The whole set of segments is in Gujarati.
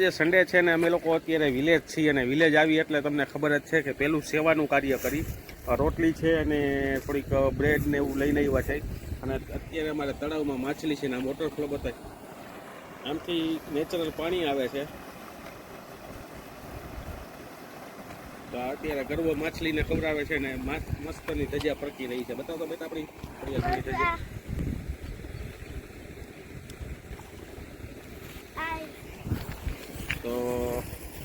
આજે સન્ડે છે ને, અમે લોકો અત્યારે વિલેજ છીએ અને વિલેજ આવી એટલે તમને ખબર જ છે કે પેલું સેવાનું કાર્ય કરી. રોટલી છે અને થોડીક બ્રેડ ને એવું લઈને આવ્યા છે. અને અત્યારે અમારે તળાવમાં માછલી છે ને, આ વોટરફ્લો બતાય. આમથી નેચરલ પાણી આવે છે. તો અત્યારે ગરબો માછલીને ખવડાવે છે ને, મસ્ત, મસ્તની ધજા પ્રકી રહી છે. બતાવો તો બેટા આપણી તો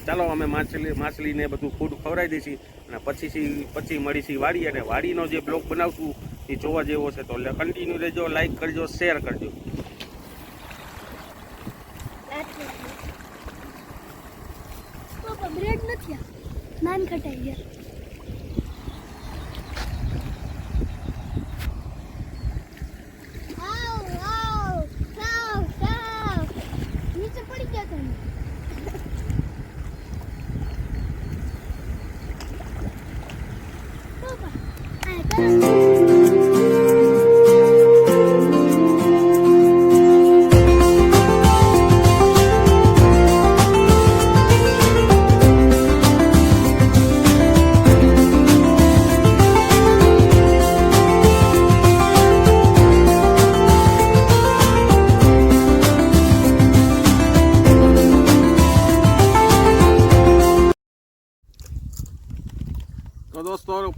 ચાલો અમે માછલી, માછલીને બધું ફૂડ ખવડાવી દઈશી અને પછી પછી મળીશી વાડી અને વાડીનો જે બ્લોગ બનાવશું, એ જોવા જેવો છે. તો કન્ટિન્યુ રહેજો લાઈક કરજો શેર કરજો. નાન ખટાઈ ગયા.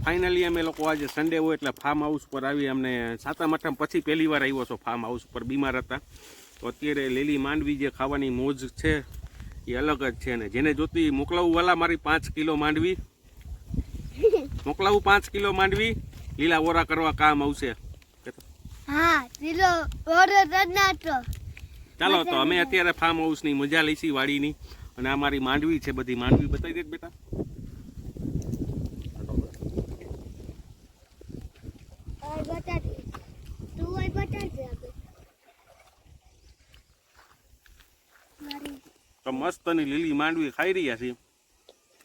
ફાઇનલી અમે લોકો આજે સન્ડે હોય એટલે ફાર્મ હાઉસ પર આવી અમને સાતમ આઠમ પછી પહેલી વાર આવ્યો છો ફાર્મ હાઉસ પર બીમાર હતા. તો અત્યારે લીલી માંડવી જે ખાવાની મોજ છે એ અલગ જ છે ને. જેને જોતી મોકલાવું વાલા મારી પાંચ કિલો માંડવી. મોકલાવું પાંચ કિલો માંડવી લીલા ઓરા કરવા કામ આવશે. ચાલો તો અમે અત્યારે ફાર્મ હાઉસની મજા લઈશી વાડીની. અને આ મારી માંડવી છે બધી. માંડવી બતાવી દે બેટા ઓય બટાટી તું ઓય બટાટી આપે મારી તો મસ્તની લીલી માંડવી ખાઈ રહ્યા છીએ.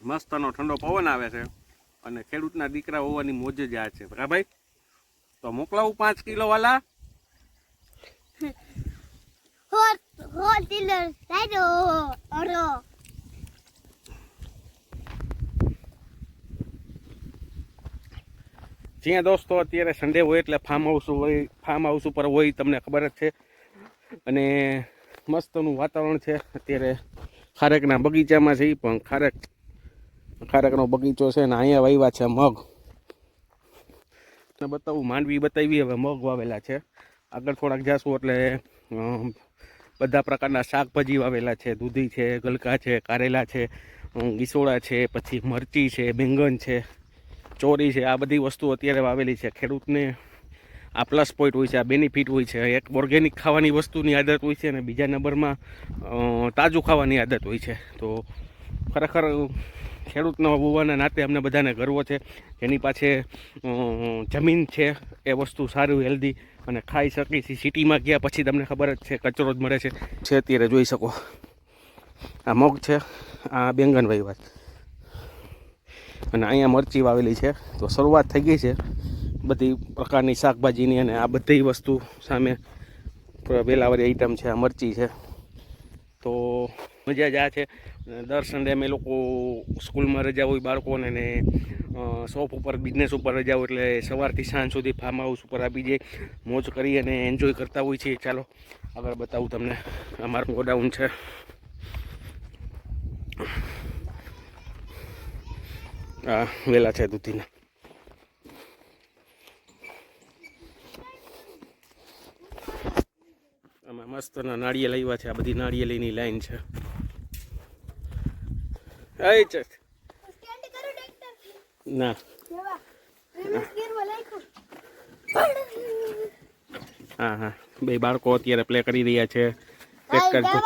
મસ્તનો ઠંડો પવન આવે છે અને ખેડૂતના દીકરા હોવાની મોજ જ આ છે. બરાબર ભાઈ? તો મોકલાવું પાંચ કિલો વાલા? જ્યાં દોસ્તો અત્યારે સન્ડે હોય એટલે ફાર્મ હાઉસ હોય ફાર્મ હાઉસ ઉપર હોય તમને ખબર જ છે. અને મસ્તનું વાતાવરણ છે અત્યારે. ખારેકના બગીચામાં છે એ પણ ખારેક, ખારેકનો બગીચો છે ને અહીંયા વાવ્યા છે મગ. ને બતાવું, માંડવી બતાવી, હવે મગ વાવેલા છે. આગળ થોડાક જાશું એટલે બધા પ્રકારના શાકભાજી વાવેલા છે. દૂધી છે, ગલકા છે, કારેલા છે ગીસોડા છે, પછી મરચી છે, બેંગન છે, ચોરી છે, આ બધી વસ્તુ અત્યારે વાવેલી છે ખેડૂતને. આ પ્લસ પોઈન્ટ હોય છે, આ બેનિફિટ હોય છે. એક ઓર્ગેનિક ખાવાની વસ્તુની આદત હોય છે અને બીજા નંબરમાં તાજું ખાવાની આદત હોય છે. તો ખરેખર ખેડૂતનો હોવાના નાતે અમને બધાને ગર્વ છે. જેની પાસે જમીન છે, એ વસ્તુ સારું હેલ્ધી અને ખાઈ શકી છે. સિટીમાં ગયા પછી તમને ખબર જ છે, કચરો જ મળે છે. છે અત્યારે જોઈ શકો. આ મગ છે, આ બેંગન વાવ્યા અને અહીંયા મરચી વાવેલી છે. તો શરૂઆત થઈ ગઈ છે. બધી પ્રકારની શાકભાજીની અને આ બધી વસ્તુ સામે વેલાવારી આઈટમ છે, આ મરચી છે. તો મજા જ આ છે. દર સન્ડે અમે લોકો સ્કૂલમાં રજા હોય બાળકોને ને શોપ ઉપર બિઝનેસ ઉપર રજા હોય એટલે સવારથી સાંજ સુધી ફાર્મ હાઉસ ઉપર આપી જઈએ મોજ કરી અને એન્જોય કરતા હોય છીએ ચાલો, આગળ બતાવું તમને. અમારું ગોડાઉન છે. આ વેલા છે દૂધીના. આમાં મસ્તના નાળિયેર આવ્યા છે. આ બધી નાળિયેલીની લાઈન છે. ના. હા હા. બે બાળકો અત્યારે પ્લે કરી રહ્યા છે. ટ્રેક્ટર કરજો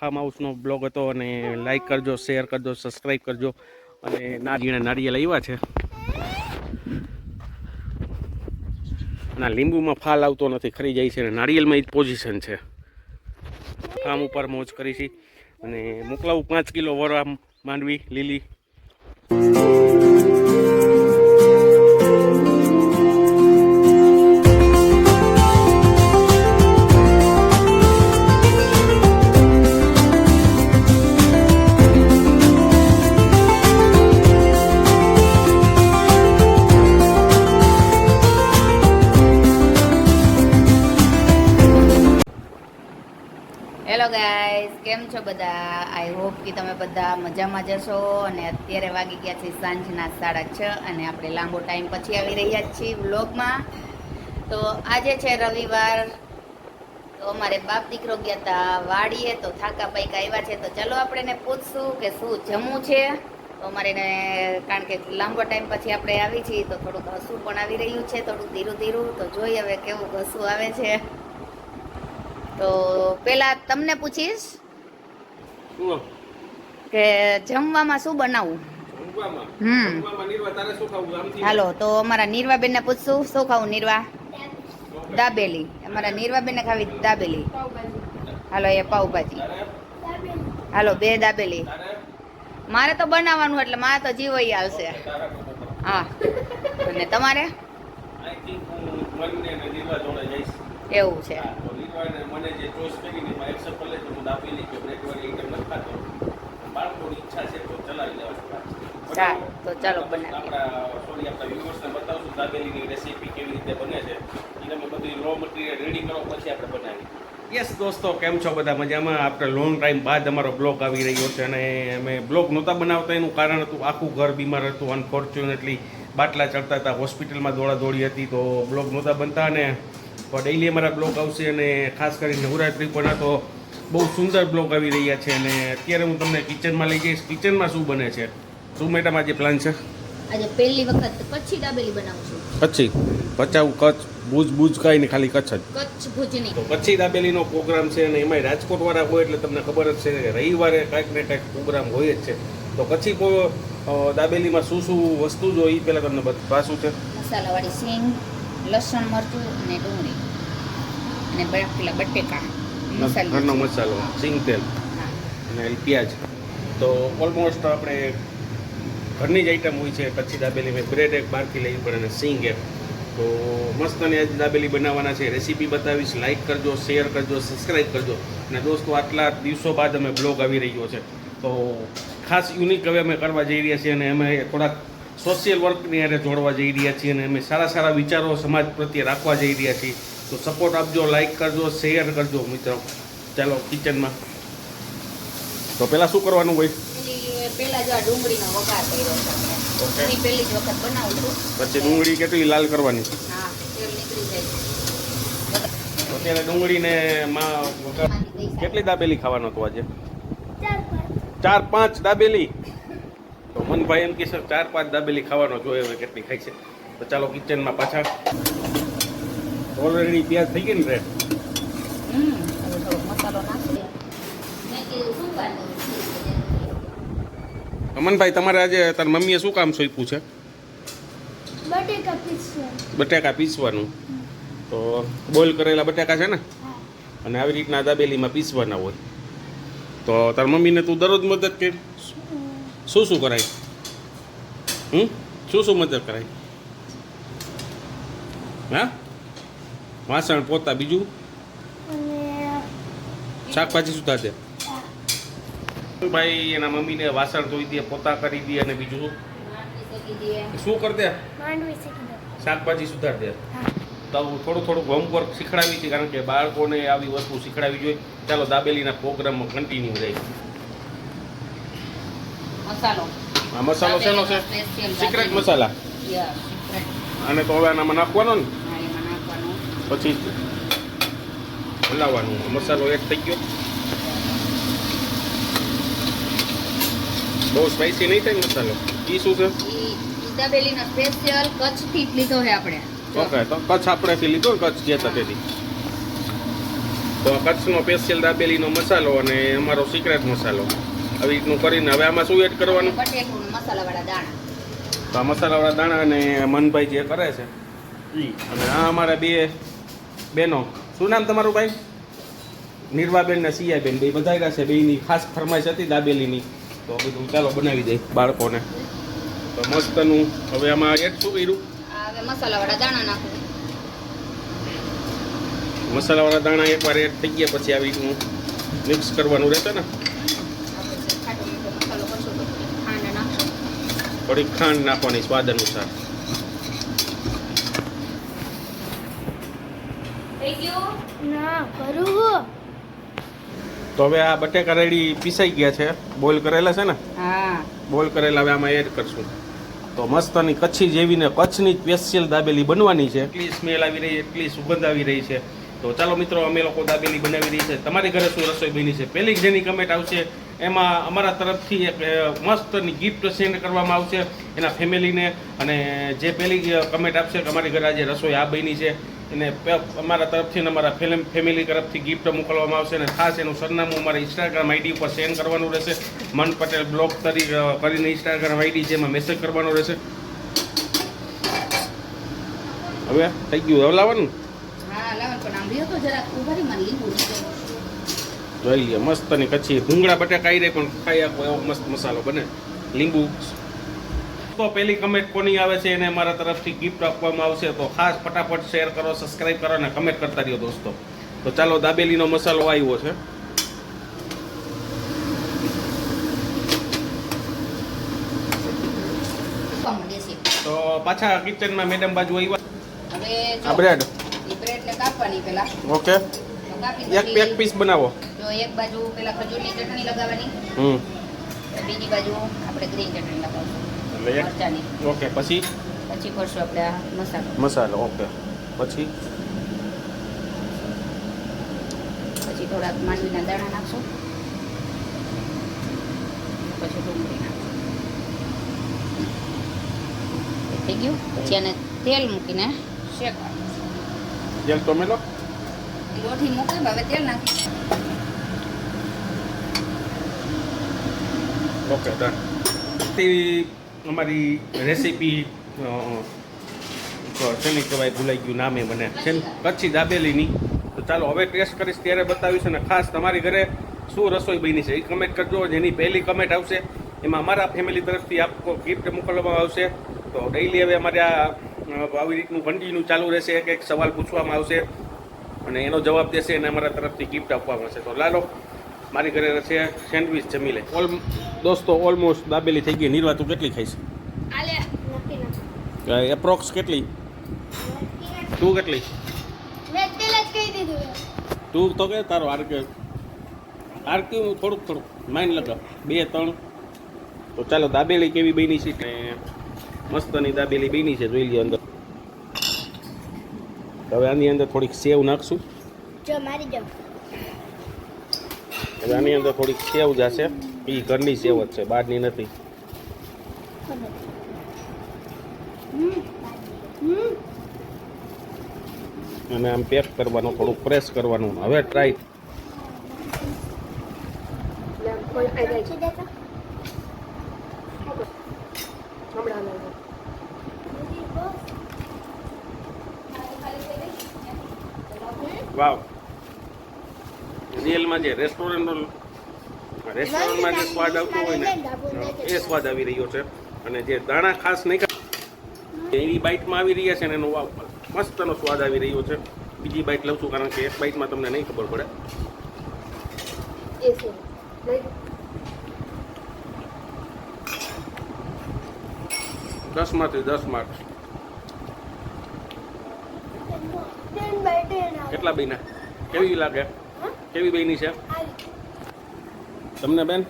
ફાર્મ હાઉસનો બ્લોગ હતો અને લાઈક કરજો શેર કરજો સબસ્ક્રાઈબ કરજો. અને નારિયેળ નારિયેલ આવ્યા છે. ના, લીંબુમાં ફાલ આવતો નથી, ખરી જાય છે અને નારિયેળમાં એ પોઝિશન છે. ફાર્મ ઉપર મોજ કરી છે અને મોકલાવું પાંચ કિલો વરવા માંડવી, લીલી. કેમ છો બધા? આઈ હોપ કે તમે બધા મજામાં જશો અને અત્યારે વાગી ગયા છે સાંજના સાડા છ અને આપણે લાંબો ટાઈમ પછી આવી રહ્યા છીએ વ્લોગમાં. તો આજે છે રવિવાર. તો અમારે બાપ દીકરો ગયા હતા વાડીએ, તો થાકા પૈકા આવ્યા છે. તો ચલો આપણે એને પૂછશું કે શું જમવું છે? તો અમારે એને, કારણ કે લાંબો ટાઈમ પછી આપણે આવી છીએ, તો થોડુંક ઘસું પણ આવી રહ્યું છે, થોડુંક ધીરું ધીરું. તો જોઈએ હવે કેવું ઘસું આવે છે. તો પેલા તમને પૂછીશ કે જમવામાં શું બનાવવું હમ. હાલો તો અમારા નીરવાબેનને પૂછશું શું ખાવું નીરવા? દાબેલી. અમારા નીરવાબેનને ખાવી દાબેલી. હાલો એ પાઉભાજી. હાલો બે દાબેલી. મારે તો બનાવવાનું એટલે મારે તો જીવ આવશે. હા. અને તમારે? એવું છે હા, તો નિર્વાને મને જે ચોઈસ કરીને એમાં એક્સેપ્ટ કરે તો હું દાબેલી કે બ્રેડ વાળી આઈટમ નથી ખાતો બાળકોની ઈચ્છા છે તો ચલાવી લેવાની સારું, તો ચાલો બનાવીએ. રેસીપી કેવી રીતે બને છે. એ તમે બધી રો મટીરિયલ રેડી કરો પછી આપણે બનાવીએ. યસ દોસ્તો કેમ છો બધા? મજામાં? આપણે લોંગ ટાઈમ બાદ અમારો બ્લોગ આવી રહ્યો છે અને અમે બ્લોગ નહોતા બનાવતા એનું કારણ હતું આખું ઘર બીમાર હતું અનફોર્ચ્યુનેટલી બાટલા ચડતા હતા હોસ્પિટલમાં દોડાદોડી હતી તો બ્લોગ નહોતા બનતા અને તો ડેઈલી અમારા બ્લોગ આવશે અને ખાસ કરીને નવરાત્રિ પણ તો બહુ સુંદર બ્લોગ આવી રહ્યા છે અને અત્યારે હું તમને કિચનમાં લઈ જઈશ. કિચનમાં શું બને છે? શું મેડમ આજે પ્લાન છે? આજે પહેલી વખત કચ્છી દાબેલી બનાવું છું. કચ્છી? ભચાઉ કચ્છ ભુજ ભુજ કાંઈ નહીં ખાલી કચ્છ જ. કચ્છ ભુજની તો કચ્છી દાબેલીનો પ્રોગ્રામ છે અને એમાંય રાજકોટ વાળા હોય એટલે તમને ખબર જ છે કે રવિવારે કાંઈક ને કાંઈક પ્રોગ્રામ હોય જ છે. તો કચ્છી દાબેલીમાં શું શું વસ્તુ જો એ પહેલાં તમને બતા શું છે? મસાલાવાળી સિંગ લસણ મરચું અને ડુંગળી. અને પેલા બટેકા મસાલા. ઘરનો મસાલો સિંગ તેલ અને પ્યાજ. તો ઓલમોસ્ટ આપણે ઘરની જ આઈટમ હોય છે, કચ્છી દાબેલી મેં બ્રેડ એક બહારથી લેવી પડે અને સિંગ એક. તો મસ્ત અને દાબેલી બનાવવાના છે. રેસીપી બતાવીશ. લાઇક કરજો શેર કરજો સબસ્ક્રાઈબ કરજો. અને દોસ્તો, આટલા દિવસો બાદ અમે બ્લોગ આવી રહ્યો છે. તો ખાસ યુનિક હવે અમે કરવા જઈ રહ્યા છીએ અને અમે થોડાક સોશિયલ વર્કની હારે જોડવા જઈ રહ્યા છીએ અને અમે સારા સારા વિચારો સમાજ પ્રત્યે રાખવા જઈ રહ્યા છીએ. તો સપોર્ટ આપજો લાઇક કરજો શેર કરજો, મિત્રો. ચાલો કિચનમાં તો પહેલાં શું કરવાનું હોય? પેલી જો આ ડુંગળીનો વઘાર કર્યો છે એની પહેલી જ વખત બનાવું છું. પછી ડુંગળી કેટલી લાલ કરવાની? હા તેલ નીકળી જાય. અત્યારે ડુંગળીને માં કેટલી દાબેલી ખાવાનો હતો આજે? ચાર પાંચ. દાબેલી? તો મનભાઈ એમ કહેશે ચાર પાંચ દાબેલી ખાવાનો જોઈએ હવે કેટલી ખાય છે. તો ચાલો કિચનમાં પાછા. ઓલરેડી પ્યાજ થઈ ગઈ ને રેડ હમ હવે થોડોક મસાલો નાખી દે મેં કીધું શું બાંધવું અમનભાઈ તમારે આજે તાર મમ્મીએ શું કામ સોંપ્યું છે? બટાકા પીસવાનું. તો બોઇલ કરેલા બટાકા છે ને? અને આવી રીતના દાબેલીમાં પીસવાના હોય. તો તાર મમ્મીને તું દરરોજ મદદ કર. શું શું કરાય? હમ? શું શું મદદ કરાય? હા? વાસણ પોતા બીજું? શાકભાજી સુધા દે ભાઈ એના મમ્મીને વાસણ ધોઈ દે પોતા કરી દે અને બીજું શું? શું કરી દે માંડવી શીખી દો. શાકભાજી સુધાર દે તો થોડું થોડું હોમવર્ક શીખડાવી છે કારણ કે બાળકોને આવી વસ્તુ શીખડાવી જોઈએ. ચાલો દાબેલીના પ્રોગ્રામમાં કન્ટિન્યુ રહી મસાલો. આ મસાલો શેનો છે? સિક્રેટ મસાલા. અને તો હવે આનામાં નાખવાનો ને? હા, એમાં નાખવાનું. પછી હલાવવાનું. મસાલો એડ થઈ ગયો. બહુ સ્પાઈસી નહીં થાય મસાલો? એ શું છે? ઈ ઈ સ્પેશિયલ કચ્છથી જ લીધો છે આપણે. ઓકે તો કચ્છ આપણેથી લીધો ને કચ્છ જે હતા તેથી. તો આ કચ્છનો સ્પેશિયલ દાબેલીનો મસાલો અને અમારો સિક્રેટ મસાલો. આવી રીતનું કરીને હવે આમાં શું એડ કરવાનું? મસાલાવાળા દાણા. તો આ મસાલાવાળા દાણા અને મનભાઈ જે કરે છે અને આ અમારા બે બેનો શું નામ તમારું ભાઈ? નિર્વાબેન ને સિયાબેન. બે બધા છે બેની ખાસ ફરમાઈશ હતી દાબેલીની. તો બધું ચાલો બનાવી દઈ બાળકોને. તો મસ્તનું. હવે આમાં એડ શું કર્યું? હવે મસાલાવાળા દાણા નાખું. મસાલાવાળા દાણા એકવાર એડ થઈ ગયા પછી આવી રીતનું મિક્સ કરવાનું રહેશે ને? થોડી ખાંડ નાખવાની સ્વાદ અનુસાર. થઈ ગયું ના કરું તો હવે આ બટેકા રેડી પીસાઈ ગયા છે. બોઇલ કરેલા છે ને? હા. બોઇલ કરેલા હવે આમાં એડ કરશું. તો મસ્તની કચ્છી જેવી ને કચ્છની સ્પેશિયલ દાબેલી બનવાની છે. એટલી સ્મેલ આવી રહી એટલી સુગંધ આવી રહી છે. તો ચાલો મિત્રો અમે લોકો દાબેલી બનાવી રહી છે. તમારી ઘરે શું રસોઈ બની છે? પહેલી જેની કમેન્ટ આવશે એમાં અમારા તરફથી એક મસ્તની ગિફ્ટ સેન્ડ કરવામાં આવશે એના ફેમિલીને અને જે પહેલી કમેન્ટ આપશે કે અમારી ઘરે આજે રસોઈ આ બની છે. એને અમારા તરફથી અમારા ફિલ્મ ફેમિલી તરફથી ગિફ્ટ મોકલવામાં આવશે અને ખાસ એનું સરનામું અમારા ઇન્સ્ટાગ્રામ આઈડી ઉપર સેન્ડ કરવાનું રહેશે. મન પટેલ બ્લોગ તરીકે કરીને ઇન્સ્ટાગ્રામ આઈડી જેમાં મેસેજ કરવાનો રહેશે. હવે થઈ ગયું. હવે લાવવાનું. જોઈ લઈએ મસ્તની કચ્છી. ભૂંગળા બટાકા આવી રહે પણ ખાઈ આપો એવો મસ્ત મસાલો બને. લીંબુ તો પહેલી કમેન્ટ કોની આવે છે એને મારા તરફથી ગિફ્ટ આપવામાં આવશે. તો ખાસ ફટાફટ શેર કરો સબસ્ક્રાઇબ કરો અને કમેન્ટ કરતા રહ્યો દોસ્તો. તો ચાલો દાબેલીનો મસાલો આવ્યો છે. તો પાછા કિચનમાં મેડમ બાજુ આવ્યા. હવે આ બ્રેડ બ્રેડને કાપવાની પહેલા ઓકે એક એક પીસ બનાવો. જો એક બાજુ પેલા ખજૂરની ચટણી લગાવવાની. હમ. બીજી બાજુ આપણે ગ્રીન ચટણી લગાવશું. મરચાની. ઓકે પછી? પછી કરશું આપણે આ મસાલો. મસાલો ઓકે. પછી? પછી થોડાક માંડવીના દાણા નાખશું. પછી ડુંગળી નાખશું. થઈ ગયું? પછી એને તેલ મૂકીને શેકવાનું. તેલ ટોમેટો લોઠી મૂકી હવે તેલ નાખી ઓકે ડન. અમારી રેસીપી શેની કહેવાય, ભૂલાઈ ગયું નામે મને. છે ને કચ્છી દાબેલીની. તો ચાલો, હવે ટેસ્ટ કરીશ, ત્યારે બતાવીશ અને ખાસ તમારી ઘરે શું રસોઈ બની છે. એ કમેન્ટ કરજો, જેની પહેલી કમેન્ટ આવશે, એમાં અમારા ફેમિલી તરફથી આપકો ગિફ્ટ મોકલવામાં આવશે. તો ડેઈલી હવે અમારે આ આવી રીતનું કન્ટિન્યુ ચાલુ રહેશે. એક એક સવાલ પૂછવામાં આવશે. અને એનો જવાબ દેશે અને અમારા તરફથી ગિફ્ટ આપવામાં આવશે. તો લાલો મારી ઘરે છે સેન્ડવિચ જમી લે. ઓલ દોસ્તો ઓલમોસ્ટ દાબેલી થઈ ગઈ. નિર્વા તું કેટલી ખાઈશ? એપ્રોક્સ કેટલી? તું કેટલી? મેં પેલા જ કહી દીધું. તું તો કે તારો આર કે આર કેવું થોડુંક થોડુંક માઇન્ડ લગાવ. બે ત્રણ. તો ચાલો દાબેલી કેવી બની છે? મસ્તની દાબેલી બની છે જોઈ લ્યો અંદર. હવે આની અંદર થોડીક સેવ નાખશું. જો મારી જાઓ આની અંદર થોડીક સેવ જશે. એ ઘરની સેવ જ છે, બહારની નથી. અને આમ પેક કરવાનું, થોડુંક પ્રેસ કરવાનું. હવે ટ્રાય વાવ. રિયલમાં જે રેસ્ટોરન્ટ રેસ્ટોરન્ટમાં જે સ્વાદ આવતો હોય ને એ સ્વાદ આવી રહ્યો છે. અને જે દાણા ખાસ નહીં એની બાઇટમાં આવી રહ્યા છે ને એનો મસ્તનો સ્વાદ આવી રહ્યો છે. બીજી બાઇટ લઉં છું કારણ કે એક બાઇટમાં તમને નહીં ખબર પડે. દસમાંથી દસ માર્ક ટેન બાય ટેન કેટલા બન્યા? કેવી લાગે? કેવી બની છે? તમને બેન?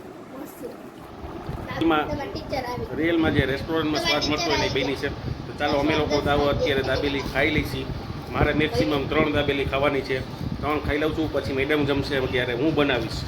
રિયલમાં જે રેસ્ટોરન્ટમાં સ્વાદ મળતો હોય ને એ બની છે. તો ચાલો અમે લોકો દાવો અત્યારે દાબેલી ખાઈ લઈશી મારે મેક્સિમમ ત્રણ દાબેલી ખાવાની છે. ત્રણ ખાઈ લઉં છું પછી મેડમ જમશે ત્યારે હું બનાવીશ?